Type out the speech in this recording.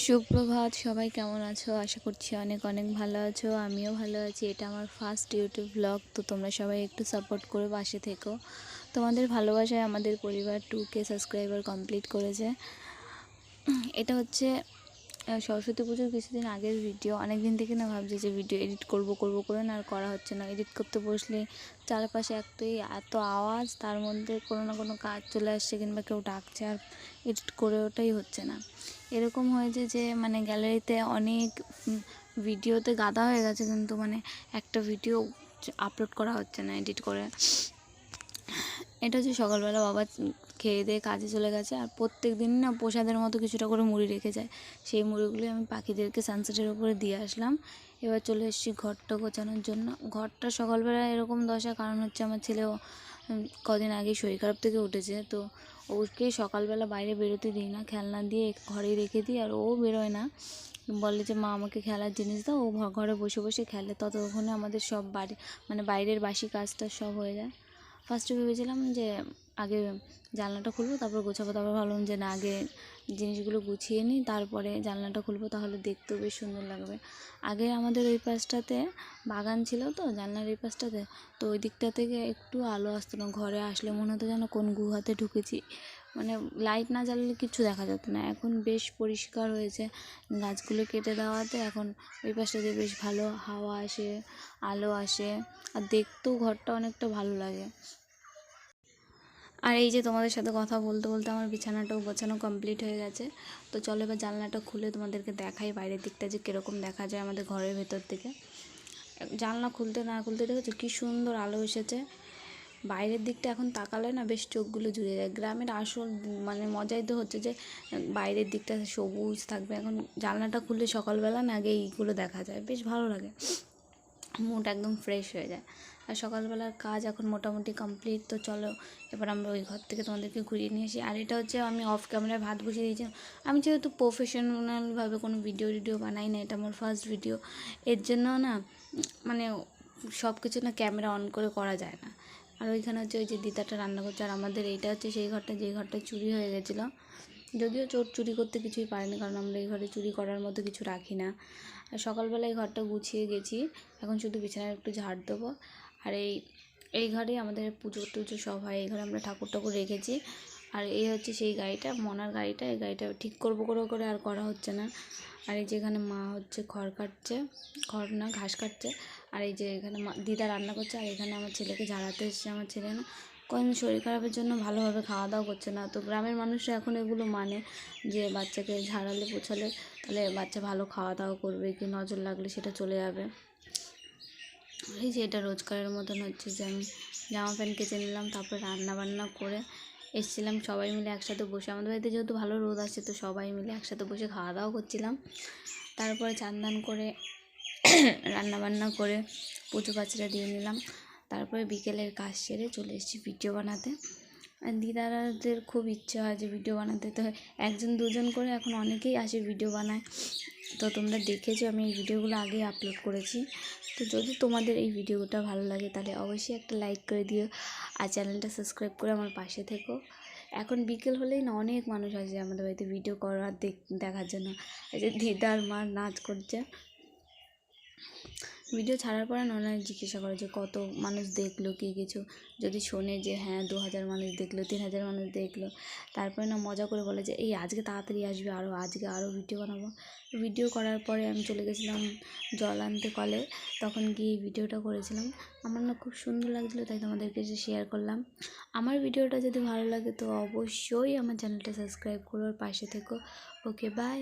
সুপ্রভাত, সবাই কেমন আছো? আশা করছি অনেক অনেক ভালো আছো, আমিও ভালো আছি। এটা আমার ফার্স্ট ইউটিউব ব্লগ তো তোমরা সবাই একটু সাপোর্ট করে পাশে থেকো। তোমাদের ভালোবাসায় আমাদের পরিবার টু কে সাবস্ক্রাইবার কমপ্লিট করেছে। এটা হচ্ছে সরস্বতী পুজোর কিছুদিন আগের ভিডিও অনেক দিন থেকে না ভাবছি যে ভিডিও এডিট করব করব, করে না আর করা হচ্ছে না। এডিট করতে বসলে চারপাশে একটাই এত আওয়াজ, তার মধ্যে কোনো না কোনো কাজ চলে আসছে কিংবা কেউ ডাকছে আর এডিট করে ওটাই হচ্ছে না। এরকম হয়েছে যে মানে গ্যালারিতে অনেক ভিডিওতে গাদা হয়ে গেছে, কিন্তু মানে একটা ভিডিও আপলোড করা হচ্ছে না, এডিট করে। এটা হচ্ছে সকালবেলা বাবা খেয়ে দিয়ে কাজে চলে গেছে, আর প্রত্যেক দিন না প্রসাদের মতো কিছুটা করে মুড়ি রেখে যায়। সেই মুড়িগুলি আমি পাখিদেরকে সানসেটের উপরে দিয়ে আসলাম। এবার চলে এসেছি ঘরটা গোছানোর জন্য। ঘরটা সকালবেলা এরকম দশা কারণ হচ্ছে আমার ছেলেও কদিন আগে শরীর খারাপ থেকে উঠেছে, তো ওকে সকালবেলা বাইরে বেরোতে দিই না। খেলনা দিয়ে ঘরেই রেখে দিই, আর ও বেরোয় না। বলে যে, মা, আমাকে খেলার জিনিস দাও। ও ঘরে বসে বসে খেলে। ততক্ষণে আমাদের সব বাড়ি মানে বাইরের বাসি কাজটা সব হয়ে যায়। ফার্স্টে ভেবেছিলাম যে, আগে জানলাটা খুলবো, তারপর গোছাবো। তারপর ভাবলাম যে, না, আগে জিনিসগুলো গুছিয়ে নিই, তারপরে জানলাটা খুলবো তাহলে দেখতেও বেশ সুন্দর লাগবে। আগে আমাদের ওই পাশটাতে বাগান ছিল তো, জানলার এই পাশটাতে, তো ওই দিকটা থেকে একটু আলো আসতো না, ঘরে আসলে মনে হতো যেন কোন গুহাতে ঢুকেছি। মানে লাইট না জ্বাললে কিছু দেখা যেত না, এখন বেশ পরিষ্কার হয়েছে। গাছগুলো কেটে দেওয়াতে এখন ওই পাশটাতে বেশ ভালো হাওয়া আসে, আলো আসে, আর দেখতেও ঘরটা অনেকটা ভালো লাগে। আর এই যে তোমাদের সাথে কথা বলতে বলতে আমার বিছানাটাও গোছানো কমপ্লিট হয়ে গেছে। তো চলো এবার জানলাটা খুলে তোমাদেরকে দেখাই বাইরের দিকটা যে কীরকম দেখা যায় আমাদের ঘরের ভেতর থেকে। জানলা খুলতে না খুলতে দেখেছ কী সুন্দর আলো এসেছে। বাইরের দিকটা এখন তাকালে না বেশ চোখগুলো জুড়ে যায়। গ্রামের আসল মানে মজাই তো হচ্ছে যে, বাইরের দিকটা সবুজ থাকবে। এখন জানলাটা খুললে সকালবেলা না আগে এইগুলো দেখা যায়। বেশ ভালো লাগে। মুড একদম ফ্রেশ হয়ে যায়। আর সকালবেলার কাজ এখন মোটামুটি কমপ্লিট তো চলো এবার আমরা ওই ঘর থেকে তোমাদেরকে ঘুরিয়ে নিয়ে আসি। আর এটা হচ্ছে আমি অফ ক্যামেরায় ভাত বসিয়ে দিয়েছি। আমি যেহেতু প্রফেশনালভাবে কোনো ভিডিও টিডিও বানাই না, এটা আমার ফার্স্ট ভিডিও এর জন্য না মানে সব কিছু না ক্যামেরা অন করে করা যায় না। আর ওইখানে হচ্ছে ওই যে দিদাটা রান্না করছে, আর আমাদের এইটা হচ্ছে সেই ঘরটা, যেই ঘরটা চুরি হয়ে গেছিল। যদিও চোর চুরি করতে কিছুই পারেনি, কারণ আমরা এই ঘরে চুরি করার মতো কিছু রাখি না। আর সকালবেলা এই ঘরটা গুছিয়ে গেছি, এখন শুধু বিছানায় একটু ঝাড় দেবো। আর এই এই ঘরেই আমাদের পুজো, টুজো সব হয়। এই ঘরে আমরা ঠাকুর ঠাকুর রেখেছি। আর এই হচ্ছে সেই গাড়িটা, মনার গাড়িটা। এই গাড়িটা ঠিক করব করে করে আর করা হচ্ছে না। আর এই যে এখানে মা হচ্ছে খড় কাটছে। খড় না, ঘাস কাটছে। আর এই যে এখানে দিদা রান্না করছে। আর এখানে আমার ছেলেকে ঝাড়াতে এসছে আমার ছেলে না। কদিন শরীর খারাপের জন্য ভালোভাবে খাওয়া দাওয়া করছে না। তো গ্রামের মানুষরা এখন এগুলো মানে যে বাচ্চাকে ঝাড়ালে, পোছালে, তাহলে বাচ্চা ভালো খাওয়া দাওয়া করবে, কি নজর লাগলে সেটা চলে যাবে। এই যে এটা রোজগারের মতন হচ্ছে যে আমি জামা প্যান্ট কেচে নিলাম, তারপরে রান্না বান্না করে এসেছিলাম সবাই মিলে একসাথে বসে। আমাদের বাড়িতে যেহেতু ভালো রোদ আসছে তো সবাই মিলে একসাথে বসে খাওয়া দাওয়া করছিলাম। তারপরে চান দান করে রান্না বান্না করে পুজো পাচিরা দিয়ে নিলাম। তারপরে বিকেলের কাজ সেরে চলে এসেছি ভিডিও বানাতে। আর দিদারাদের খুব ইচ্ছে হয় যে ভিডিও বানাতে। তো একজন দুজন করে এখন অনেকেই আসে ভিডিও বানায়। তো তোমরা দেখেছ আমি এই ভিডিওগুলো আগেই আপলোড করেছি। তো যদি তোমাদের এই ভিডিওটা ভালো লাগে তাহলে অবশ্যই একটা লাইক করে দিও আর চ্যানেলটা সাবস্ক্রাইব করে আমার পাশে থেকো। এখন বিকেল হলেই না অনেক মানুষ আসে আমাদের বাড়িতে ভিডিও করার দেখ, দেখার জন্য। এই যে দিদার মা নাচ করছে। ভিডিও ছাড়ার পরে ওনারা জিজ্ঞাসা করে যে কত মানুষ দেখল, কি কিছু? যদি শোনে যে হ্যাঁ দু হাজার মানুষ দেখল, তিন হাজার মানুষ দেখল। তারপরে না মজা করে বলে যে, এই আজকে তাড়াতাড়ি আসবে আরও আজকে আরও ভিডিও বানাবো। ভিডিও করার পরে আমি চলে গেছিলাম জল আনতে কলে। তখন গিয়ে ভিডিওটা করেছিলাম। আমার না খুব সুন্দর লাগছিল, তাই তোমাদেরকে এসে শেয়ার করলাম। আমার ভিডিওটা যদি ভালো লাগে তো অবশ্যই আমার চ্যানেলটা সাবস্ক্রাইব করো পাশে থেকো। Okay bye